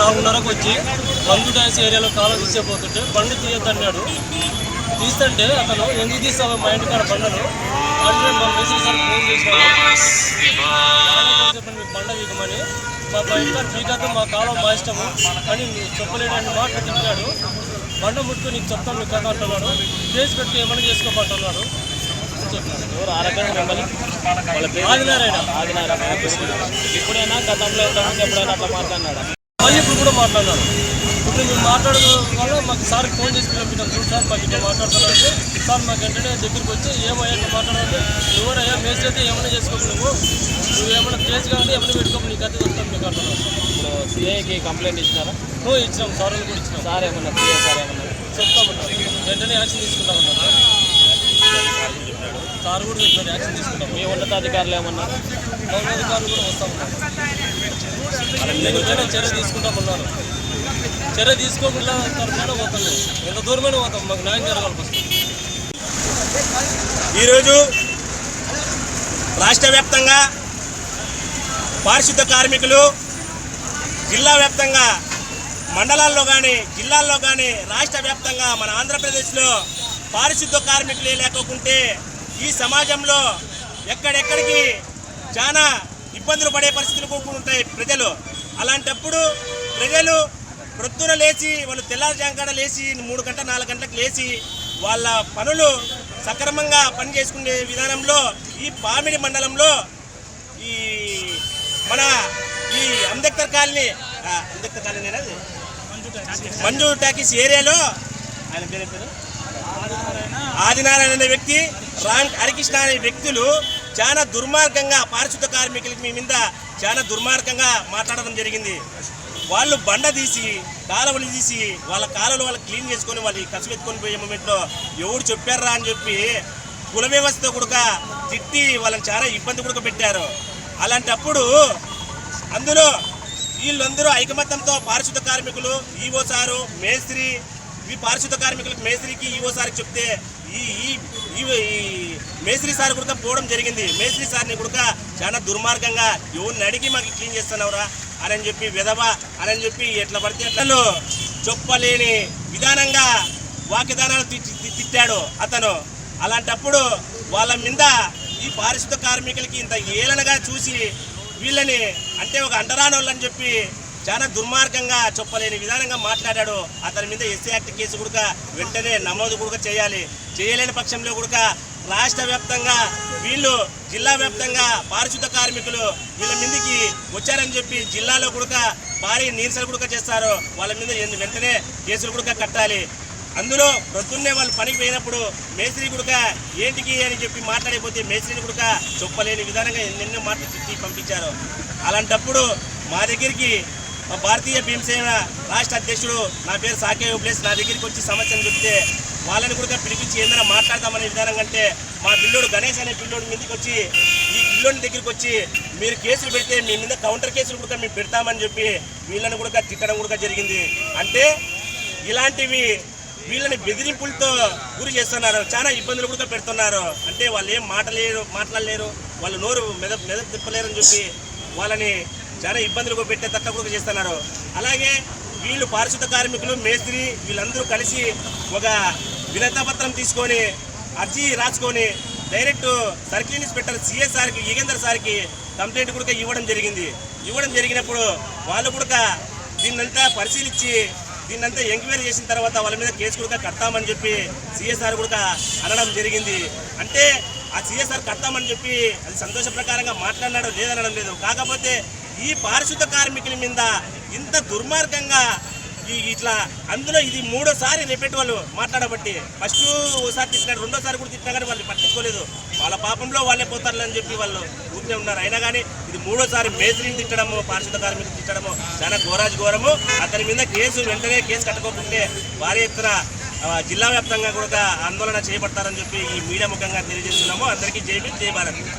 నాలుగున్నరకు వచ్చి మందు డ్యాన్స్ ఏరియాలో కాలం తీసేపోతుంటే బండి తీయొద్దన్నాడు. తీస్తుంటే అతను ఎందుకు తీస్తావు మా ఇంటి కాడ బండను అంటే మా మెసేజ్ సార్ ఫోన్ చేసినాడు. చెప్పండి మీకు బండ వీకమని. మా బయట పీకాతో మా కాలం మా ఇష్టము. అని చెప్పలేడని మాట తిప్పాడు బండ ముట్టుకు నీకు చెప్తాను నీకు కథ అంటున్నాడు. కేసు పెట్టి ఏమైనా చేసుకోమంటున్నాడు ఆదినారాయణ. ఆదినారాయణ. ఇప్పుడైనా గతంలో ఎప్పుడైనా అట్లా మాట్లాడినాడా? మళ్ళీ ఇప్పుడు కూడా మాట్లాడినాడు ఇప్పుడు మేము మాట్లాడడం వల్ల మాకు సార్కి ఫోన్ చేసి పిలిపించాం చూడు సార్ మాకు ఇట్లా మాట్లాడుతున్నారంటే సార్ మాకు వెంటనే దగ్గరికి వచ్చి ఏమయ్యా ఇట్లా మాట్లాడాలంటే ఎవరయ్యా మేస్ అయితే ఏమైనా చేసుకోకు నువ్వు. నువ్వు ఏమైనా కేసు కావాలంటే ఏమైనా పెట్టుకోకు నీకు అదే చెప్తాను మీకు అంటున్నాను ఇప్పుడు సిఐకి కంప్లైంట్ ఇచ్చినారా? నువ్వు ఇచ్చినాం సార్లు కూడా ఇచ్చినాం సార్ ఏమన్నా సిఐ సార్ ఏమన్నా? చెప్తామన్నారు వెంటనే యాక్షన్ తీసుకుంటామన్నారు సార్ కూడా చెప్పారు యాక్షన్ తీసుకుంటాం. మీ ఉన్నతాధికారులు ఏమన్నా? గౌరవాధికారులు కూడా వస్తామన్నారు దీనిపైన చర్య తీసుకుంటామన్నారు చర్య తీసుకోకుండా తరఫున పోతాం ఎంత దూరమైన పోతాం. మాకు న్యాయం జరగాలి ఫస్ట్. ఈరోజు రాష్ట్ర వ్యాప్తంగా పారిశుద్ధ కార్మికులు జిల్లా వ్యాప్తంగా మండలాల్లో కానీ జిల్లాల్లో కానీ రాష్ట్ర వ్యాప్తంగా మన ఆంధ్రప్రదేశ్లో పారిశుద్ధ కార్మికులే లేకుంటే ఈ సమాజంలో ఎక్కడెక్కడికి చాలా ఇబ్బందులు పడే పరిస్థితులు కూడా ఉంటాయి ప్రజలు. అలాంటప్పుడు ప్రజలు ప్రొద్దున లేచి వాళ్ళు తెల్లారుజాంకాడ లేచి మూడు గంటల నాలుగు గంటలకు లేచి వాళ్ళ పనులు సక్రమంగా పని చేసుకునే విధానంలో ఈ పామిడి మండలంలో ఈ మన ఈ Ambedkar colony Ambedkar colony Manju talkies ఏరియాలో ఆయన పేరు పేరు? ఆదినారాయణ అనే వ్యక్తి రాంక్ హరికృష్ణ అనే వ్యక్తులు చాలా దుర్మార్గంగా పారిశుద్ధ కార్మికులకి మీ మీద చాలా దుర్మార్గంగా మాట్లాడడం జరిగింది. వాళ్ళు బండ తీసి కాలువలు తీసి వాళ్ళ కాలువలు వాళ్ళు క్లీన్ చేసుకొని వాళ్ళు కసు ఎత్తుకొని పోయే మూమెంట్లో ఎవరు చెప్పారా అని చెప్పి కుల వ్యవస్థ కూడా తిట్టి వాళ్ళని చాలా ఇబ్బంది కూడా పెట్టారు. అలాంటప్పుడు అందులో వీళ్ళందరూ ఐకమత్యంతో పారిశుద్ధ కార్మికులు ఈవో సారు మేస్త్రి ఈ పారిశుద్ధ కార్మికులకు మేస్త్రికి ఈవో సార్కి చెప్తే ఈ ఈ మేస్త్రి సార్ కూడా పోవడం జరిగింది. మేస్త్రి సార్ని కూడా చాలా దుర్మార్గంగా ఎవరిని అడిగి మాకు క్లీన్ చేస్తున్నావురా? అని చెప్పి విధవ అని చెప్పి ఎట్లా పడితే ఎట్లలో చెప్పలేని విధానంగా వాక్యదానాలు తిట్టాడు అతను. అలాంటప్పుడు వాళ్ళ మీద ఈ పారిశుద్ధ కార్మికులకి ఇంత ఏలనగా చూసి వీళ్ళని అంటే ఒక అంటరాని వాళ్ళని చెప్పి చాలా దుర్మార్గంగా చెప్పలేని విధానంగా మాట్లాడాడు. అతని మీద ఎస్సీ యాక్ట్ కేసు కూడా వెంటనే నమోదు కూడా చేయాలి. చేయలేని పక్షంలో కూడా రాష్ట్ర వ్యాప్తంగా వీళ్ళు జిల్లా వ్యాప్తంగా పారిశుద్ధ కార్మికులు వీళ్ళ మీదకి వచ్చారని చెప్పి జిల్లాలో కూడా భారీ నీరసలు కూడా చేస్తారు. వాళ్ళ మీద వెంటనే కేసులు కూడా కట్టాలి. అందులో ప్రొద్దున్నే వాళ్ళు పనికి పోయినప్పుడు మేస్త్రి గుడక ఏంటికి అని చెప్పి మాట్లాడిపోతే మేస్త్రిని గుడక చెప్పలేని విధానంగా ఎన్నెన్నో మాటలు తిట్టి పంపించారు. అలాంటప్పుడు మా దగ్గరికి భారతీయ భీమసేన రాష్ట్ర అధ్యక్షుడు నా పేరు సాకే ప్లేస్ నా దగ్గరికి వచ్చి సమస్యను చెప్తే వాళ్ళని కూడా పిలిపించి ఏదైనా మాట్లాడదామనే విధానం కంటే మా పిల్లోడు గణేష్ అనే పిల్లోడు మీదకి వచ్చి ఈ పిల్లోని దగ్గరికి వచ్చి మీరు కేసులు పెడితే మీ మీద కౌంటర్ కేసులు కూడా మేము పెడతామని చెప్పి వీళ్ళని కూడా తిట్టడం కూడా జరిగింది. అంటే ఇలాంటివి వీళ్ళని బెదిరింపులతో గురి చేస్తున్నారు. చాలా ఇబ్బందులు కూడా పెడుతున్నారు. అంటే వాళ్ళు ఏం మాటలేరు మాట్లాడలేరు వాళ్ళు నోరు మెద మెద తిప్పలేరని చెప్పి వాళ్ళని చాలా ఇబ్బందులు కూడా పెట్టే తట్ట కూడా చేస్తున్నారు. అలాగే వీళ్ళు పారిశుద్ధ కార్మికులు మేస్త్రి వీళ్ళందరూ కలిసి ఒక వినతాపత్రం తీసుకొని అర్జీ రాసుకొని డైరెక్ట్ సర్కిల్ ఇన్స్పెక్టర్ సిఎస్ సార్కి యుగేందర్ సార్కి కంప్లైంట్ కూడా ఇవ్వడం జరిగింది. ఇవ్వడం జరిగినప్పుడు వాళ్ళు కూడా దీన్నంతా పరిశీలించి దీన్నంతా ఎంక్వైరీ చేసిన తర్వాత వాళ్ళ మీద కేసు కూడా కడతామని చెప్పి సిఎస్ఆర్ కూడా అనడం జరిగింది. అంటే ఆ సిఎస్ఆర్ కడతామని చెప్పి అది సంతోష ప్రకారంగా మాట్లాడినాడు లేదనడం లేదు. కాకపోతే ఈ పారిశుద్ధ కార్మికుల మీద ఇంత దుర్మార్గంగా ఇట్లా అందులో ఇది మూడోసారి రిపీట్ వాళ్ళు మాట్లాడబట్టి ఫస్ట్ ఒకసారి తిట్టినారు రెండోసారి కూడా తిట్టినా కానీ వాళ్ళు పట్టించుకోలేదు. వాళ్ళ పాపంలో వాళ్ళే పోతారు అని చెప్పి వాళ్ళు ఊరికే ఉన్నారు. అయినా కానీ ఇది మూడోసారి మేస్త్రిని తిట్టడము పారిశుద్ధ కార్మికులు తిట్టడము చాలా ఘోరాజు ఘోరము. అతని మీద కేసు వెంటనే కేసు కట్టుకోకుంటే భారీ ఎత్తున జిల్లా వ్యాప్తంగా కూడా ఆందోళన చేపడతారని చెప్పి ఈ మీడియా ముఖంగా తెలియజేస్తున్నాము. అందరికీ జై జై భారత్.